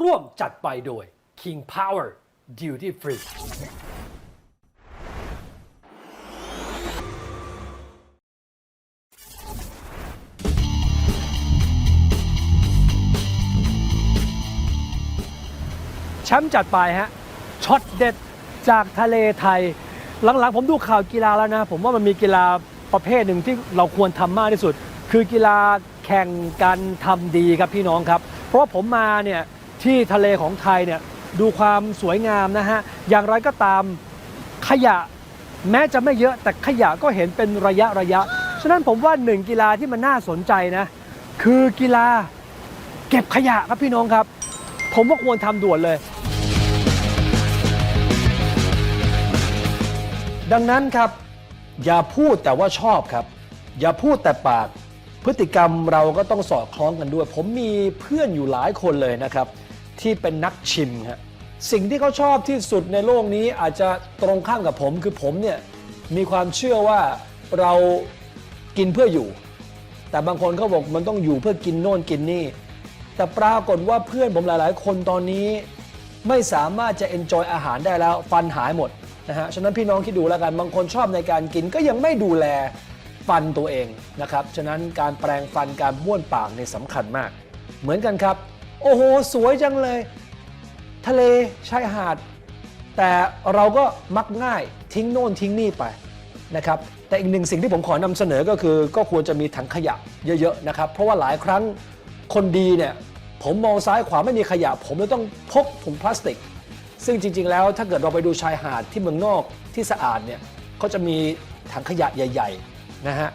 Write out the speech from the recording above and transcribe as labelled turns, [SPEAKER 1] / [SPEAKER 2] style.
[SPEAKER 1] ร่วมจัดไปโดย King Power Duty Free แชมป์จัดไปฮะช็อตเด็ดจากทะเลไทย หลังๆ ผมดูข่าวกีฬาแล้วนะ ผมว่ามันมีกีฬาประเภทหนึ่งที่เราควรทำมากที่สุด คือกีฬาแข่งกันทำดีครับพี่น้องครับ เพราะผมมาเนี่ยที่ทะเลของไทยเนี่ยดูความสวยงามนะฮะ อย่างไรก็ตามขยะแม้จะไม่เยอะแต่ขยะก็เห็นเป็นระยะระยะ ฉะนั้นผมว่าหนึ่งกีฬาที่มันน่าสนใจนะ คือกีฬาเก็บขยะครับพี่น้องครับ ผมว่าควรทำด่วนเลย ดังนั้นครับ อย่าพูดแต่ว่าชอบครับ อย่าพูดแต่ปาก พฤติกรรมเราก็ต้องสอดคล้องกันด้วย ผมมีเพื่อนอยู่หลายคนเลยนะครับ ที่เป็นนักชิมครับสิ่งที่เขาชอบที่สุดในโลกนี้อาจจะตรงข้ามกับผมคือผมเนี่ยมีความเชื่อว่าเรากินเพื่ออยู่ แต่บางคนเขาบอกมันต้องอยู่เพื่อกินโน่นกินนี่ แต่ปรากฏว่าเพื่อนผมหลาย ๆ คนตอนนี้ ไม่สามารถจะ enjoy อาหารได้แล้ว ฟันหายหมด นะฮะฉะนั้นพี่น้องคิดดูแล้วกันบางคนชอบในการกินก็ยังไม่ดูแลฟันตัวเองนะครับฉะนั้นการแปรงฟันการบ้วนปากเนี่ยสำคัญมาก เหมือนกันครับ โอ้โห สวยจังเลย ทะเลชายหาด แต่เราก็มักง่ายทิ้งโน่นทิ้งนี่ไปนะครับแต่อีกหนึ่งสิ่งที่ผมขอนำเสนอก็คือ ก็ควรจะมีถังขยะเยอะๆนะครับเพราะว่าหลายครั้งคนดีเนี่ยผมมองซ้ายขวาไม่มีขยะ ผมเลยต้องพกถุงพลาสติก ซึ่งจริง ๆ แล้วถ้าเกิดเราไปดูชายหาดที่เมืองนอกที่สะอาดเนี่ยเขาจะมีถังขยะใหญ่ ๆ นะฮะ